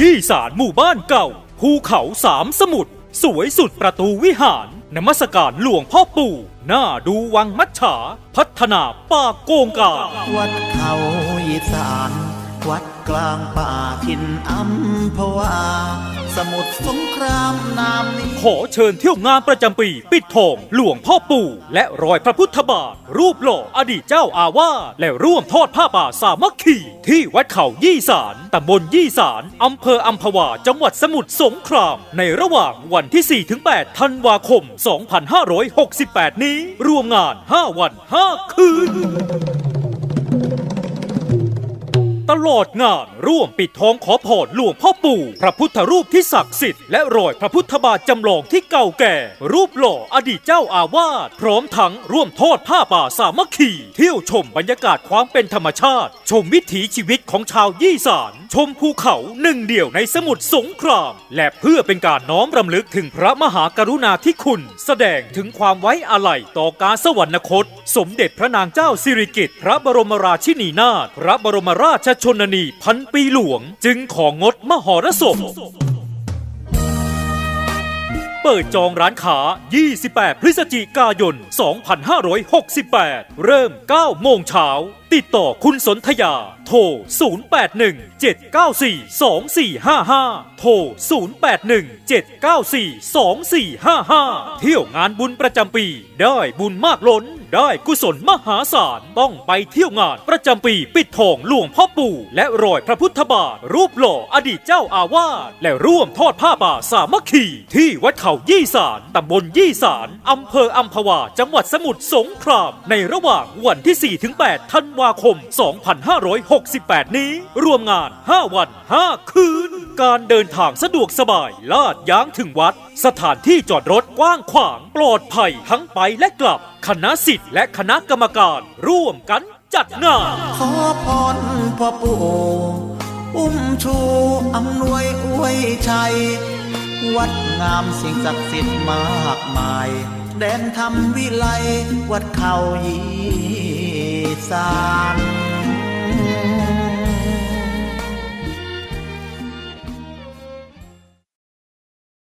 ยี่สารหมู่บ้านเก่า ภูเขาสามสมุทรสวยสุดประตูวิหาร นมัสการหลวงพ่อปู่ หน้าดูวังมัจฉา พัฒนาป่าโกงกาวัดเขาอีสาน วัดกลางป่าทินอัมพวา สมุทรสงครามนามนี้ ขอเชิญเที่ยวงานประจำปี ปิดทองหลวงพ่อปู่ และรอยพระพุทธบาท รูปหล่ออดีตเจ้าอาวาสและร่วมทอดผ้าป่าสามัคคี ที่วัดเขายี่สารตำบลยี่สารอำเภออัมพวา จังหวัดสมุทรสงคราม ในระหว่างวันที่ 4-8 ธันวาคม 2568 นี้ รวมงาน 5 วัน 5 คืน ตลอดงานร่วมปิดทองขอพรหลวงพ่อปู่ พระพุทธรูปที่ศักดิ์สิทธิ์และรอยพระพุทธบาทจำลองที่เก่าแก่ รูปหล่ออดีตเจ้าอาวาสพร้อมทั้งร่วมทอดผ้าป่าสามัคคี เที่ยวชมบรรยากาศความเป็นธรรมชาติ ชมวิถีชีวิตของชาวยี่สาน ชมภูเขาหนึ่งเดียวในสมุทรสงคราม และเพื่อเป็นการน้อมรำลึกถึงพระมหากรุณาธิคุณ แสดงถึงความไว้อาลัยต่อการสวรรคต สมเด็จพระนางเจ้าสิริกิติ์พระบรมราชินีนาถพระบรมราชชนนีพันปีหลวง จึงของงดมหรสพเปิดจองร้านค้า 28 พฤศจิกายน 2568 เริ่ม 9 โมงเช้า ติดต่อคุณสนธยา โทร 081 794 2455 โทร 081 794 2455 เที่ยวงานบุญประจำปี ได้บุญมากล้น ได้กุศลมหาศาล ต้องไปเที่ยวงานประจำปีปิดทองหลวงพ่อปู่และรอยพระพุทธบาท รูปหล่ออดีตเจ้าอาวาสและร่วมทอดผ้าป่าสามัคคี ที่วัดเขายี่สารตำบลยี่สารอำเภออัมพวา จังหวัดสมุทรสงคราม ในระหว่างวันที่ 4-8ธันวาคม 2568 นี้ รวมงาน 5 วัน 5 คืน การเดินทางสะดวกสบาย ลาดยางถึงวัด สถานที่จอดรถกว้างขวาง ปลอดภัยทั้งไปและกลับ คณะสิทธิ์และคณะกรรมการ ร่วมกันจัดงาน ขอพรพ่อปู่อุ้มชูอำนวยอวยชัย วัดงามสิ่งศักดิ์สิทธิ์มากมาย แดนธรรมวิไลวัดเขายี สาน